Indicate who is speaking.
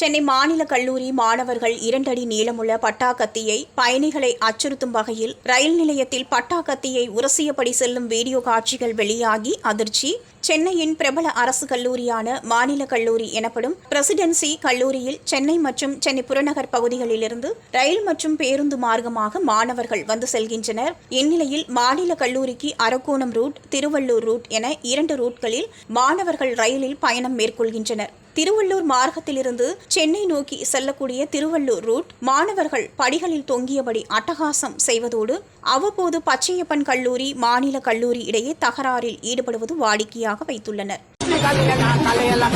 Speaker 1: சென்னை மாநில கல்லூரி மாணவர்கள் இரண்டடி நீளமுள்ள பட்டா கத்தியை பயணிகளை அச்சுறுத்தும் வகையில் ரயில் நிலையத்தில் பட்டா கத்தியை உரசியபடி செல்லும் வீடியோ காட்சிகள் வெளியாகி அதிர்ச்சி. சென்னையின் பிரபல அரசு கல்லூரியான மாநில கல்லூரி எனப்படும் பிரசிடென்சி கல்லூரியில் சென்னை மற்றும் சென்னை புறநகர் பகுதிகளிலிருந்து ரயில் மற்றும் பேருந்து மார்க்கமாக மாணவர்கள் வந்து செல்கின்றனர். இந்நிலையில் மாநில கல்லூரிக்கு அரக்கோணம் ரூட் திருவள்ளூர் ரூட் என இரண்டு ரூட்களில் மாணவர்கள் ரயிலில் பயணம் மேற்கொள்கின்றனர். திருவள்ளூர் மார்க்கத்திலிருந்து சென்னை நோக்கி செல்லக்கூடிய திருவள்ளூர் ரூட் மாணவர்கள் படிகளில் தொங்கியபடி அட்டகாசம் செய்வதோடு அவ்வப்போது பச்சையப்பன் கல்லூரி மாநில கல்லூரி இடையே தகராறில் ஈடுபடுவது வாடிக்கையாக வைத்துள்ளனர்.
Speaker 2: கலையலா